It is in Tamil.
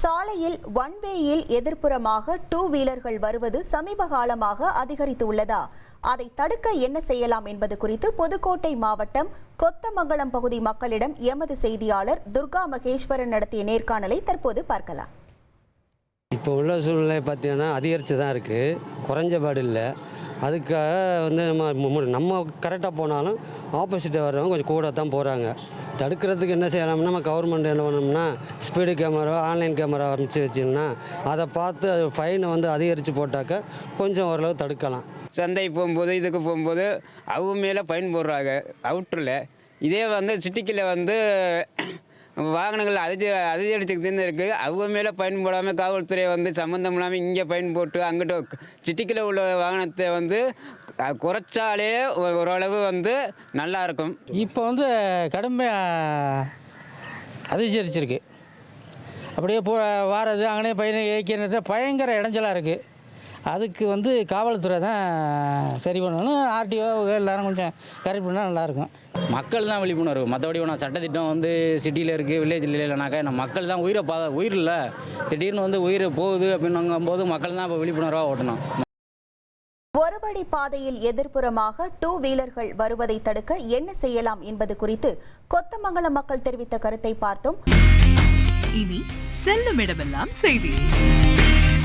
சாலையில் ஒன் வேயில் எதிர்ப்புறமாக டூ வீலர்கள் வருவது சமீப காலமாக அதிகரித்துள்ளதா? அதை தடுக்க என்ன செய்யலாம் என்பது குறித்து புதுக்கோட்டை மாவட்டம் கொத்தமங்கலம் பகுதி மக்களிடம் எமது செய்தியாளர் துர்கா மகேஸ்வரன் நடத்திய நேர்காணலை தற்போது பார்க்கலாம். இப்போ உள்ள சூழ்நிலை பார்த்தீங்கன்னா அதிகரித்து தான் இருக்குது குறைஞ்சபாடு இல்லை. அதுக்காக வந்து நம்ம நம்ம கரெக்டாக போனாலும் ஆப்போசிட்டை வர்றவங்க கொஞ்சம் கூட தான் போகிறாங்க தடுக்கிறதுக்கு என்ன செய்யலாம்னா நம்ம கவர்மெண்ட் என்ன பண்ணோம்னா ஸ்பீடு கேமரா ஆன்லைன் கேமரா அமைச்சு வச்சோம்னா அதை பார்த்து அது ஃபைனை வந்து அதிகரித்து போட்டாக்க கொஞ்சம் ஓரளவு தடுக்கலாம். சந்தை போகும்போது இதுக்கு போகும்போது அவங்க மேலே பயன் போடுறாங்க. அவுட்டரில் இதே வந்து சிட்டிக்கில் வந்து வாகனங்கள் அதிக அதிகரிச்சுக்கிட்டு இருக்குது அவங்க மேலே பயன் போடாமல் காவல்துறை வந்து சம்மந்தம் இல்லாமல் இங்கே பயன் போட்டு அங்கிட்ட சிட்டிக்கில் உள்ள வாகனத்தை வந்து குறைச்சாலே ஓரளவு வந்து நல்லா இருக்கும். இப்போ வந்து கடுமையாக அதிகரிச்சிருக்கு. அப்படியே போ வாரது அங்கனே பயணம் இயக்கினது பயங்கர இடைஞ்சலாக இருக்குது அதுக்கு வந்து காவல்துறை தான் சரி பண்ணணும். ஆர்டிஓ எல்லாரும் கொஞ்சம் கரெக்ட் பண்ணால் நல்லாயிருக்கும். மக்கள் தான் விழிப்புணர்வு. மற்றபடி நான் சட்டத்திட்டம் வந்து சிட்டியில் இருக்குது வில்லேஜில் இல்லைனாக்கா நம்ம மக்கள் தான் உயிரை பா உயிர் இல்லை திடீர்னு வந்து உயிர் போகுது அப்படின்னுங்கும்போது மக்கள் தான் இப்போ விழிப்புணர்வாக ஓட்டணும். ஒரு வழி பாதையில் எதிர்ப்புறமாக டூ வீலர்கள் வருவதை தடுக்க என்ன செய்யலாம் என்பது குறித்து கொத்தமங்கலம் மக்கள் தெரிவித்த கருத்தை பார்த்தோம். இனி செல்லும் இடமெல்லாம் செய்தி.